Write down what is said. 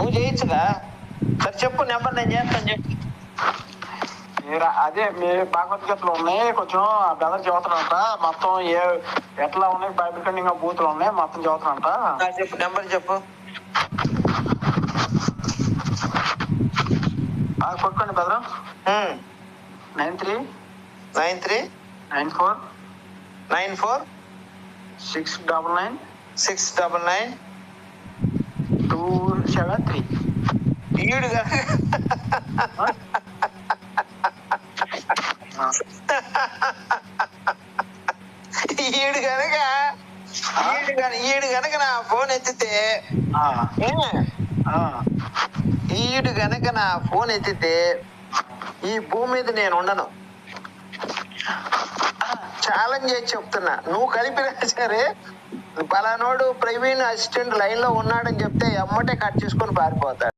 నువ్వు చేయొచ్చుగా సరే చెప్పు నెంబర్ నేను చేస్తాను చెప్పు మీరు అదే మీ భగవద్గీతలు ఉన్నాయి కొంచెం ఆ బ్రదర్ చదువుతానంట మొత్తం ఏ ఎట్లా ఉన్నాయి బైబిల్ కండింగ్ బూతులు ఉన్నాయి మొత్తం చదువుతానంట ఆ, చెప్పు నెంబర్ చెప్పు బాగా కొట్టుకోండి brother nine three nine three nine four nine four six double nine six double nine seven three. ఈడు కనుక ఈడు కనుక ఈడు కనుక కనుక నా ఫోన్ ఎత్తితే? ఈడు గనక నా ఫోన్ ఎత్తితే ఈ భూమి మీద నేను ఉండను. ఛాలెంజ్ చేసి చెప్తున్నా. నువ్వు కలిపినా సరే పలానోడు ప్రవీణ్ అసిస్టెంట్ లైన్లో ఉన్నాడని చెప్తే ఎమ్మటే కట్ చేసుకొని పారిపోతాడు.